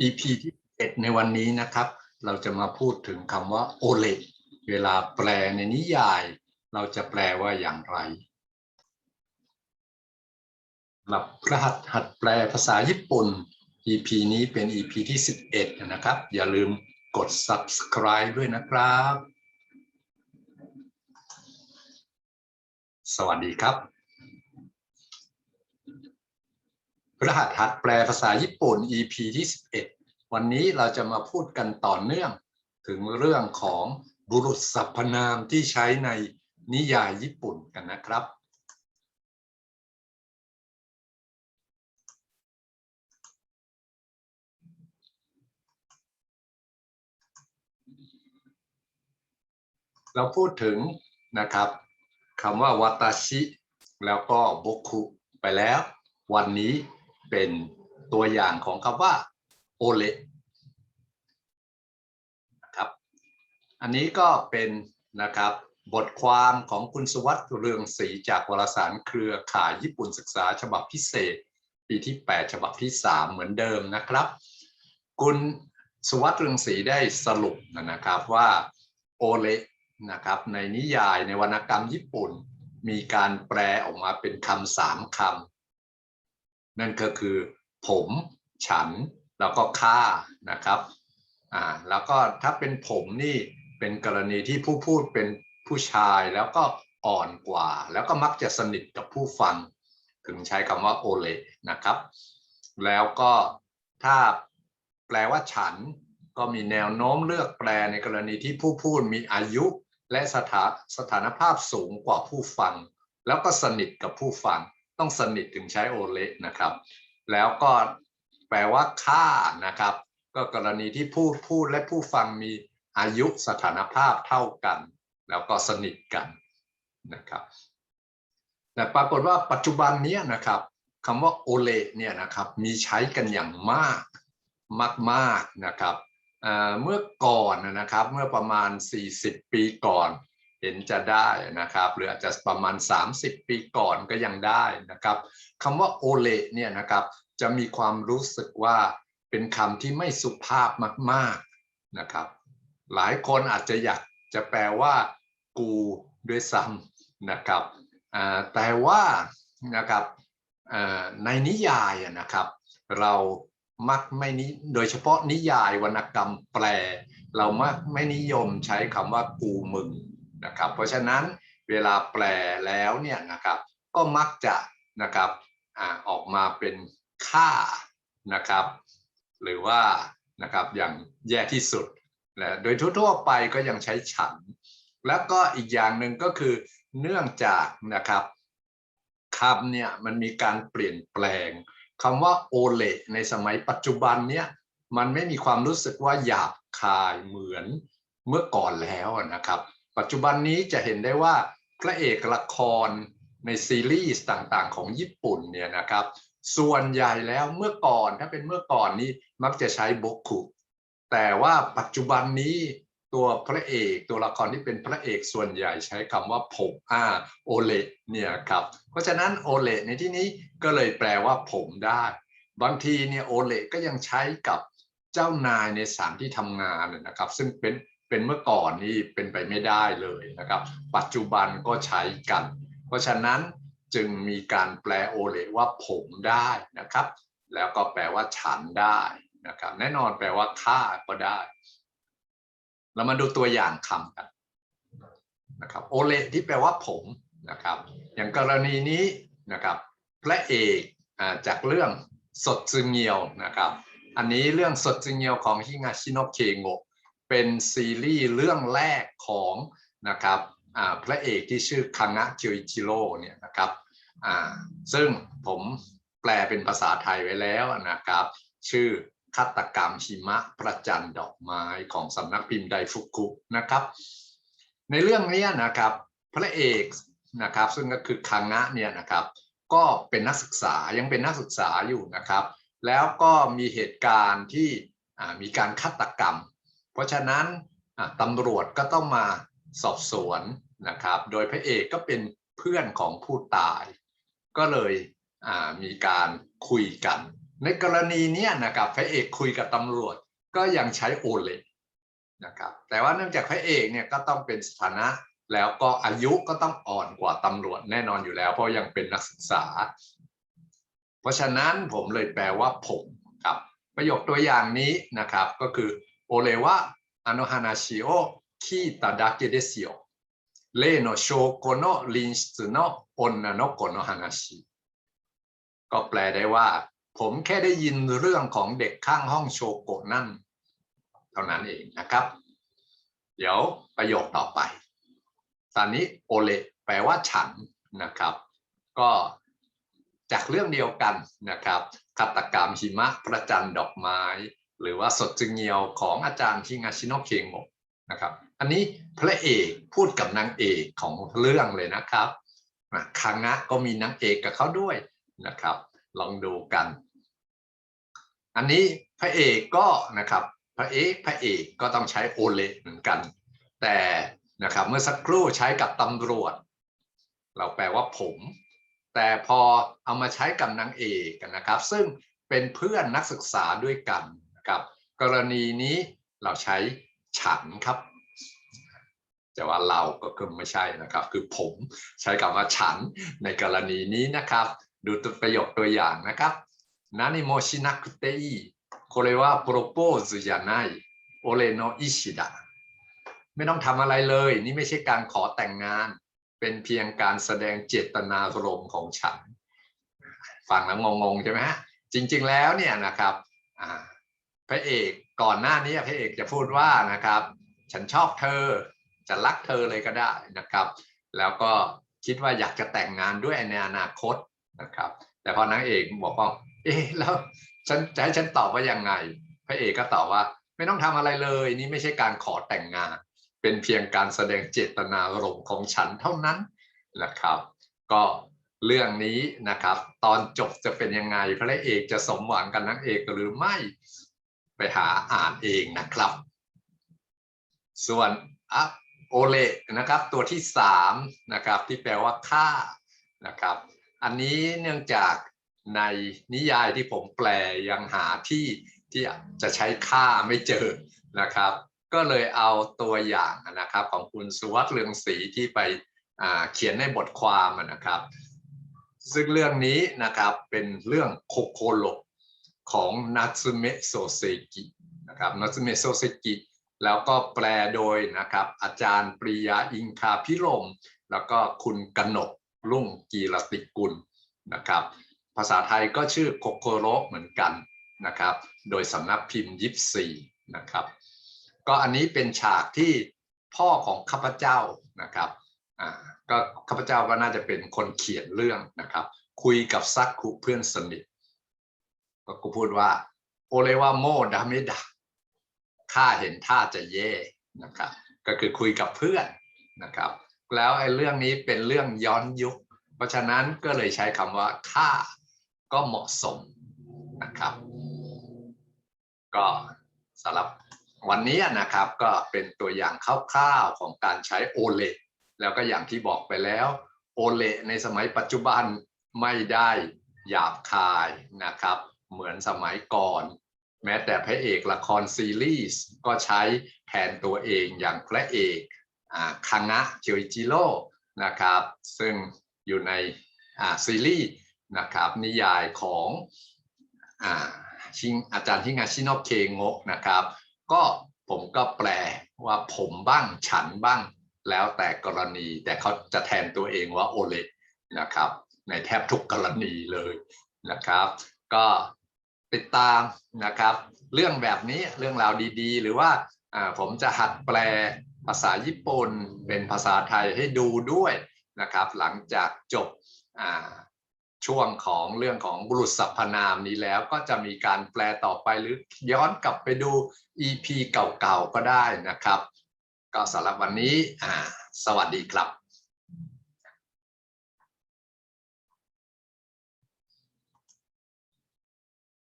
EP ที่เอ็ดในวันนี้นะครับ เราจะมาพูดถึงคำว่าโอเลเวลาแปลในนิยาย เราจะแปลว่าอย่างไรหรับรหัสหัดแปลภาษาญี่ปุ่น EP นี้เป็น EP ที่ 11 นะครับ อย่าลืมกด subscribe ด้วยนะครับ สวัสดีครับ รหัสหัดแปลภาษาญี่ปุ่น EP ที่ 11 วันนี้เราจะมาพูดกันต่อเนื่อง ถึงเรื่องของบุรุษสรรพนามที่ใช้ในนิยายญี่ปุ่นกันนะครับ เราพูดถึงนะครับคำว่าวัตาชิ แล้วก็บคุไปแล้ว วันนี้ เป็นตัวอย่างของคำว่าโอเลนะครับ อันนี้ก็เป็นนะครับบทความของคุณสวัสด์เรืองศรีจากวารสารเครือข่ายญี่ปุ่นศึกษาฉบับพิเศษ ปีที่ 8 ฉบับที่ 3 เหมือนเดิมนะครับ คุณสวัสด์เรืองศรีได้สรุปนะครับว่าโอเลนะครับในนิยายในวรรณกรรมญี่ปุ่น มีการแปลออกมาเป็นคำสามคำ นั่นก็คือ ผมฉันแล้วก็ข้านะครับอ่าแล้วก็ถ้าเป็นผมนี่เป็นกรณีที่ผู้พูดเป็นผู้ชายแล้วก็อ่อนกว่า แล้วก็มักจะสนิทกับผู้ฟัง ถึงใช้คำว่าโอเลนะครับ แล้วก็ถ้าแปลว่าฉันก็มีแนวโน้มเลือกแปลในกรณีที่ผู้พูดมีอายุ และสถาสถานภาพสูงกว่าผู้ฟัง แล้วก็สนิทกับผู้ฟัง ต้องสนิทถึงใช้โอเลนะครับ แล้วก็แปลว่าค่านะครับ ก็กรณีที่ผู้พูดและผู้ฟังมีอายุสถานภาพเท่ากัน แล้วก็สนิทกันนะครับแต่ปรากฏว่าปัจจุบันนี้นะครับคำว่าโอเลเนี่ยนะครับมีใช้กันอย่างมากมาก ๆนะครับเมื่อก่อนนะครับเมื่อประมาณ 40 ปีก่อน เห็นจะได้นะครับหรืออาจจะประมาณ 30 ปีก่อนก็ยังได้นะครับคำว่าโอเลเนี่ยนะครับจะมีความรู้สึกว่าเป็นคำที่ไม่สุภาพมากๆนะครับ หลายคนอาจจะอยากจะแปลว่า กูด้วยซ้ำนะครับแต่ว่านะครับในนิยายนะครับ เรามักไม่นิโดยเฉพาะนิยายวรรณกรรมแปล เรามักไม่นิยมใช้คำว่ากูมึง นะครับเพราะฉะนั้นเวลาแปลแล้วเนี่ยนะครับก็มักจะนะครับอออกมาเป็นค่านะครับ หรือว่านะครับอย่างแย่ที่สุดนะโดยทั่วๆไปก็ยังใช้ฉัน แล้วก็อีกอย่างหนึ่งก็คือเนื่องจากนะครับคำเนี่ยมันมีการเปลี่ยนแปลงคำว่าโอเลในสมัยปัจจุบันเนี่ยมันไม่มีความรู้สึกว่าหยาบคายเหมือนเมื่อก่อนแล้วนะครับ ปัจจุบันนี้จะเห็นได้ว่าพระเอกละครในซีรีส์ต่างๆ ของญี่ปุ่นเนี่ยนะครับ ส่วนใหญ่แล้วเมื่อก่อนถ้าเป็นเมื่อก่อนนี้มักจะใช้บกคุแต่ว่าปัจจุบันนี้ตัวพระเอกตัวละครที่เป็นพระเอกส่วนใหญ่ใช้คำว่าผมอ่าโอเลเนี่ยครับ เพราะฉะนั้นโอเลในที่นี้ก็เลยแปลว่าผมได้ บางทีเนี่ยโอเลก็ยังใช้กับเจ้านายในสถานที่ทำงานนะครับ ซึ่งเป็น เป็นเมื่อก่อนนี่เป็นไปไม่ได้เลยนะครับ ปัจจุบันก็ใช้กัน เพราะฉะนั้นจึงมีการแปลโอเลว่าผมได้นะครับ แล้วก็แปลว่าฉันได้นะครับ แน่นอนแปลว่าข้าก็ได้เรามาดูตัวอย่างคำกันนะครับโอเลที่แปลว่าผมนะครับ อย่างกรณีนี้นะครับ พระเอกจากเรื่องสดซึงเงียวนะครับ อันนี้เรื่องสดซึงเงียวของฮิงาชิโนะเคโงะ เป็นซีรีส์เรื่องแรกของนะครับพระเอกที่ชื่อคังะจิอิจิโร่เนี่ยนะครับซึ่งผมแปลเป็นภาษาไทยไว้แล้วนะครับ ชื่อฆาตกรรมหิมะประจันดอกไม้ของสำนักพิมพ์ไดฟุกุนะครับ ในเรื่องนี้นะครับพระเอกนะครับซึ่งก็คือคังะเนี่ยนะครับ ก็เป็นนักศึกษายังเป็นนักศึกษาอยู่นะครับ แล้วก็มีเหตุการณ์ที่มีการฆาตกรรม เพราะฉะนั้นตำรวจก็ต้องมาสอบสวนนะครับ โดยพระเอกก็เป็นเพื่อนของผู้ตาย ก็เลยมีการคุยกัน ในกรณีนี้นะครับพระเอกคุยกับตำรวจก็ยังใช้โอเลนะครับแต่ว่าเนื่องจากพระเอกเนี่ยก็ต้องเป็นสถานะแล้วก็อายุก็ต้องอ่อนกว่าตำรวจแน่นอนอยู่แล้ว เพราะยังเป็นนักศึกษา เพราะฉะนั้นผมเลยแปลว่าผมครับ ประโยคตัวอย่างนี้นะครับก็คือ โอเลวะอโนฮานาชิโอคิตาดาเกเดซิโอเลโนโชโกโนลินสึโนโอนนาโนโกโนฮานาชิก็แปลได้ว่า ผมแค่ได้ยินเรื่องของเด็กข้างห้องโชโกะนั่น เท่านั้นเองนะครับ เดี๋ยวประโยคต่อไป ตอนนี้โอเลแปลว่าฉันนะครับ ก็จากเรื่องเดียวกันนะครับคาตกรรมหิมะประจันดอกไม้ หรือว่าสดจึงเงียวของอาจารย์ฮิงาชิโนะเคงโงะนะครับ อันนี้พระเอกพูดกับนางเอกของเรื่องเลยนะครับคังะก็มีนางเอกกับเขาด้วยนะครับ ลองดูกัน อันนี้พระเอกก็นะครับ พระเอกพระเอกก็ต้องใช้โอเลเหมือนกัน แต่นะครับเมื่อสักครู่ใช้กับตำรวจ เราแปลว่าผม แต่พอเอามาใช้กับนางเอกนะครับ ซึ่งเป็นเพื่อนนักศึกษาด้วยกัน นะครับ กรณีนี้เราใช้ฉันครับ แต่ว่าเราก็คือไม่ใช่นะครับ คือผมใช้คำว่าฉันในกรณีนี้นะครับ ดูตัวประโยคตัวอย่างนะครับ何もしなくていいこれはプロポーズじゃない俺の意思だไม่ต้องทำอะไรเลย นี่ไม่ใช่การขอแต่งงาน เป็นเพียงการแสดงเจตนารมณ์ของฉัน ฟังแล้วงงๆใช่ไหมฮะ จริงๆแล้วเนี่ยนะครับอ่า พระเอกก่อนหน้านี้พระเอกจะพูดว่านะครับ ฉันชอบเธอจะรักเธอเลยก็ได้นะครับ แล้วก็คิดว่าอยากจะแต่งงานด้วยในอนาคตนะครับ แต่พอนางเอกบอกว่าเอ๊ะแล้วฉันจะให้ฉันตอบว่ายังไง พระเอกก็ตอบว่าไม่ต้องทำอะไรเลย นี่ไม่ใช่การขอแต่งงาน เป็นเพียงการแสดงเจตนารมณ์ของฉันเท่านั้นนะครับ ก็เรื่องนี้นะครับ ตอนจบจะเป็นยังไงพระเอกจะสมหวังกับนางเอกหรือไม่ ไปหาอ่านเองนะครับ ส่วนอะโอเลนะครับตัวที่สามนะครับที่แปลว่าค่านะครับ อันนี้เนื่องจากในนิยายที่ผมแปลยังหาที่ที่จะใช้ค่าไม่เจอนะครับ ก็เลยเอาตัวอย่างนะครับของคุณสุวัสด์เรืองศรีที่ไปเขียนในบทความนะครับ ซึ่งเรื่องนี้นะครับเป็นเรื่องโคโคโร ของนัตสึเมะโซเซกินะครับนัตสึเมะโซเซกิแล้วก็แปลโดยนะครับอาจารย์ปริยาอิงคาพิรม แล้วก็คุณกนกรุ่งกีรติกุลนะครับ ภาษาไทยก็ชื่อโคโคโรเหมือนกันนะครับ โดยสำนักพิมพ์ยิปซีนะครับ ก็อันนี้เป็นฉากที่พ่อของข้าพเจ้านะครับอ่าก็ข้าพเจ้าก็น่าจะเป็นคนเขียนเรื่องนะครับ คุยกับซักคุเพื่อนสนิท ก็กูพูดว่า โอเลวาโมดาเมดะข้าเห็นท่าจะแย่นะครับ ก็คือคุยกับเพื่อนนะครับ แล้วไอ้เรื่องนี้เป็นเรื่องย้อนยุค เพราะฉะนั้นก็เลยใช้คำว่าข้าก็เหมาะสมนะครับ ก็สำหรับวันนี้นะครับก็เป็นตัวอย่างคร่าวๆของการใช้โอเลแล้วก็อย่างที่บอกไปแล้วโอเลในสมัยปัจจุบันไม่ได้หยาบคายนะครับ เหมือนสมัยก่อน แม้แต่พระเอกละครซีรีส์ก็ใช้แทนตัวเองอย่างพระเอกคังะเจิจิโร่นะครับซึ่งอยู่ในซีรีส์นะครับนิยายของอาชิงอาจารย์ฮิงาชิโนะเคงะนะครับ ก็ผมก็แปลว่าผมบ้างฉันบ้างแล้วแต่กรณีแต่เขาจะแทนตัวเองว่าโอเลนะครับ ในแทบทุกกรณีเลยนะครับ ก็ ติดตามนะครับ เรื่องแบบนี้เรื่องราวดีๆ หรือว่าผมจะหัดแปลภาษาญี่ปุ่นเป็นภาษาไทยให้ดูด้วยนะครับ หลังจากจบช่วงของเรื่องของบุรุษสรรพนามนี้แล้วก็จะมีการแปลต่อไปหรือย้อนกลับไปดู EP เก่าๆก็ได้นะครับ ก็สำหรับวันนี้สวัสดีครับ